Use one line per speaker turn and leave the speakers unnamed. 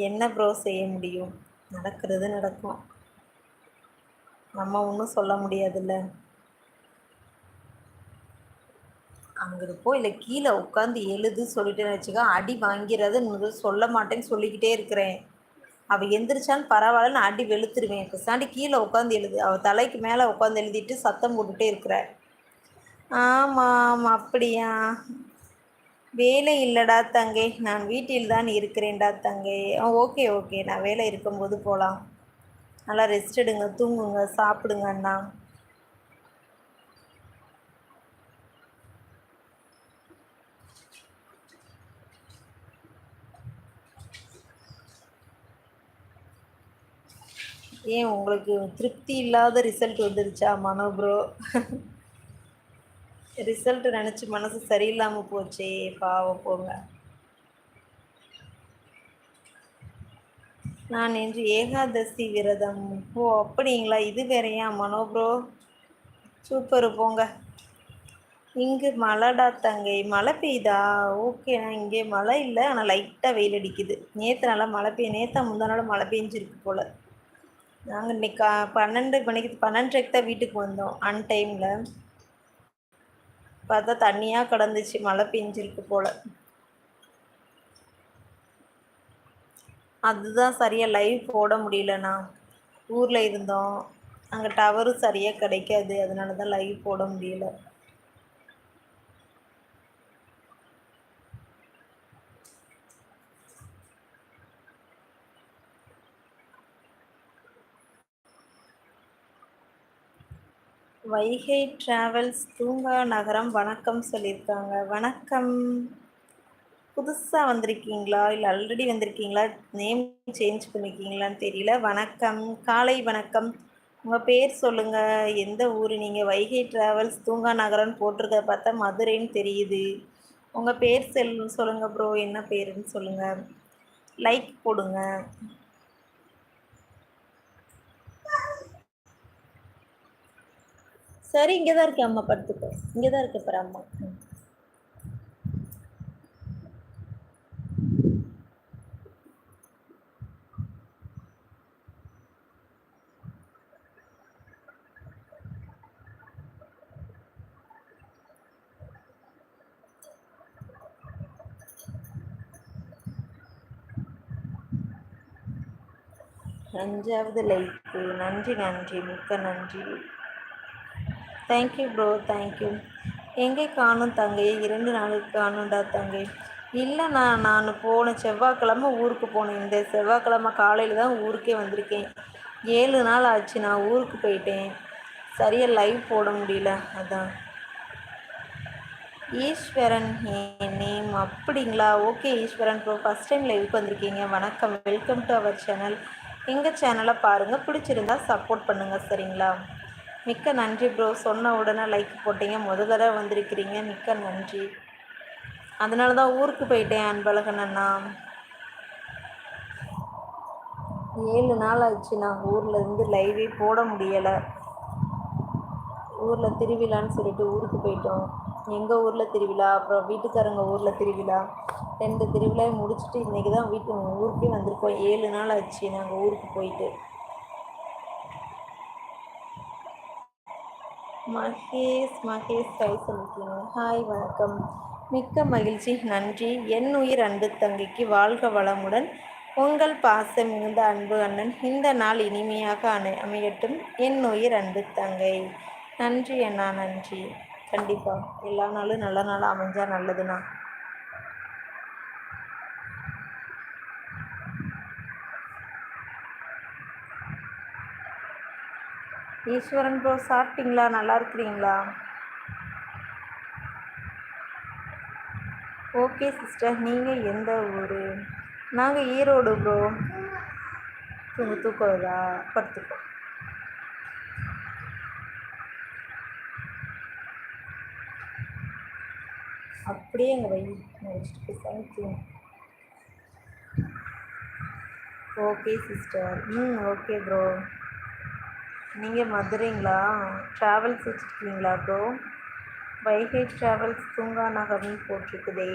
என்ன ப்ரோ செய்ய முடியும்? நடக்கிறது நடக்கும். நம்ம ஒன்றும் சொல்ல முடியாதுல்ல. அங்கே போய் இல்லை கீழே உட்காந்து எழுது சொல்லிட்டேன்னு வச்சுக்கோ அடி வாங்கிறது சொல்ல மாட்டேன்னு சொல்லிக்கிட்டே இருக்கிறேன். அவள் எந்திரிச்சான்னு பரவாயில்லன்னு அடி வெளுத்துருவேன். கிருஷ்ணாண்டி கீழே உட்காந்து எழுது. அவள் தலைக்கு மேலே உட்காந்து எழுதிட்டு சத்தம் போட்டுகிட்டே இருக்கிற ஆமாம் ஆமாம் அப்படியா? வேலை இல்லைடா தங்கை. நான் வீட்டில் தான் இருக்கிறேன்டா தங்கை. Okay okay. நான் வேலை இருக்கும்போது போகலாம் நல்லா ரெஸ்ட் எடுங்க. தூங்குங்க. சாப்பிடுங்க அண்ணா. ஏன் உங்களுக்கு திருப்தி இல்லாத ரிசல்ட் வந்துருச்சா மனோ ப்ரோ ரிசல்ட் நினச்சி மனசு சரியில்லாமல் போச்சே பாவம் போங்க. நான் இன்று ஏகாதசி விரதம். ஓ அப்படிங்களா? இது வேறையா மனோப்ரோ சூப்பர் போங்க. இங்கு மழைடா தங்கை மழை பெய்யுதா? ஓகேண்ணா இங்கே மழை இல்லை ஆனால் லைட்டாக வெயில் அடிக்குது. நேற்று நல்லா மழை பெய்ய நேற்று முந்தா நாள் மழை பெஞ்சிருக்கு போல். நாங்கள் இன்னைக்கு பன்னெண்டு மணிக்கு பன்னெண்டரைக்கு தான் வீட்டுக்கு வந்தோம் அன் டைமில். பார்த்தா தண்ணியாக கிடந்துச்சு மழை பெஞ்சிருக்கு போல். அதுதான் சரியாக லைவ் போட முடியலண்ணா. ஊரில் இருந்தோம் அங்கே டவரும் சரியாக கிடைக்காது அதனால தான் லைவ் போட முடியல. வைகை ட்ராவல்ஸ் தூங்கா நகரம் வணக்கம் சொல்லியிருக்காங்க. வணக்கம். புதுசாக வந்திருக்கீங்களா? இல்லை ஆல்ரெடி வந்திருக்கீங்களா? நேம் சேஞ்ச் பண்ணியிருக்கீங்களான்னு தெரியல. வணக்கம். காலை வணக்கம். உங்கள் பேர் சொல்லுங்கள் எந்த ஊர்? நீங்கள் வைகை ட்ராவல்ஸ் தூங்கா நகரம்னு போட்டிருக்கத பார்த்தா மதுரைன்னு தெரியுது. உங்கள் பேர் செல் சொல்லுங்கள் ப்ரோ என்ன பேருன்னு சொல்லுங்கள் லைக் போடுங்க. சரி இங்கே தான் இருக்கேன் அம்மா படுத்துக்கோ. இங்கே தான் இருக்கு பாரு அம்மா. அஞ்சாவது லைக்கு நன்றி நன்றி. மிக்க நன்றி. தேங்க்யூ ப்ரோ தேங்க்யூ எங்கே காணும் தங்கையை இரண்டு நாளுக்கு காணும்டா தங்கை. இல்லைண்ணா நான் போன செவ்வாய்க்கிழமை ஊருக்கு போனேன். இந்த செவ்வாய்க்கிழமை காலையில் தான் ஊருக்கே வந்திருக்கேன். ஏழு நாள் ஆச்சு நான் ஊருக்கு போயிட்டேன். சரியாக லைவ் போட முடியல அதான். ஈஸ்வரன் நேம் அப்படிங்களா? Okay Eswaran bro first time லைவுக்கு வந்திருக்கீங்க. வணக்கம். வெல்கம் டு அவர் சேனல் எங்கள் சேனலை பாருங்கள் பிடிச்சிருந்தா சப்போர்ட் பண்ணுங்கள் சரிங்களா? மிக்க நன்றி ப்ரோ சொன்ன உடனே லைக் போட்டீங்க. முத தடவை வந்திருக்கிறீங்க. மிக்க நன்றி. அதனால தான் ஊருக்கு போயிட்டேன் அன்பழகனண்ணா ஏழு நாள் ஆச்சு நான் ஊரில் இருந்து லைவே போட முடியலை. ஊரில் திருவிழான்னு சொல்லிட்டு ஊருக்கு போயிட்டோம். எங்கள் ஊரில் திருவிழா? அப்புறம் வீட்டுக்காரங்க ஊரில் திருவிழா. ரெண்டு திருவிழாவை முடிச்சுட்டு இன்றைக்கி தான் வீட்டு ஊருக்கே வந்திருக்கோம். ஏழு நாள் ஆச்சு நாங்கள் ஊருக்கு போயிட்டு. மகேஷ் மகேஷ் கை சொல்லியிருக்கீங்க ஹாய் வணக்கம். மிக்க மகிழ்ச்சி நன்றி. என் உயிர் அன்பு தங்கைக்கு வாழ்க வளமுடன். உங்கள் பாசம் மிகுந்த அன்பு அண்ணன் இந்த நாள் இனிமையாக அணை அமையட்டும். என் உயிர் அன்பு தங்கை. நன்றி அண்ணா நன்றி. கண்டிப்பாக எல்லா நாளும் நல்ல நாளாக அமைஞ்சால் நல்லதுண்ணா. ஈஸ்வரன் ப்ரோ சாப்பிட்டீங்களா? நல்லா இருக்கிறீங்களா? ஓகே சிஸ்டர் நீங்கள் எந்த ஊர்? நாங்கள் ஈரோடு ப்ரோ தூங்க தூக்குறதா படுத்துக்கோ. அப்படியே எங்கள் வை வச்சுட்டு போய் ஓகே சிஸ்டர் ம் ஓகே ப்ரோ நீங்கள் மதுரைங்களா? ட்ராவல்ஸ் வச்சுருக்கீங்களா ப்ரோ வைகை ட்ராவல்ஸ் தூங்கா நகர்னு போட்டிருக்குதே.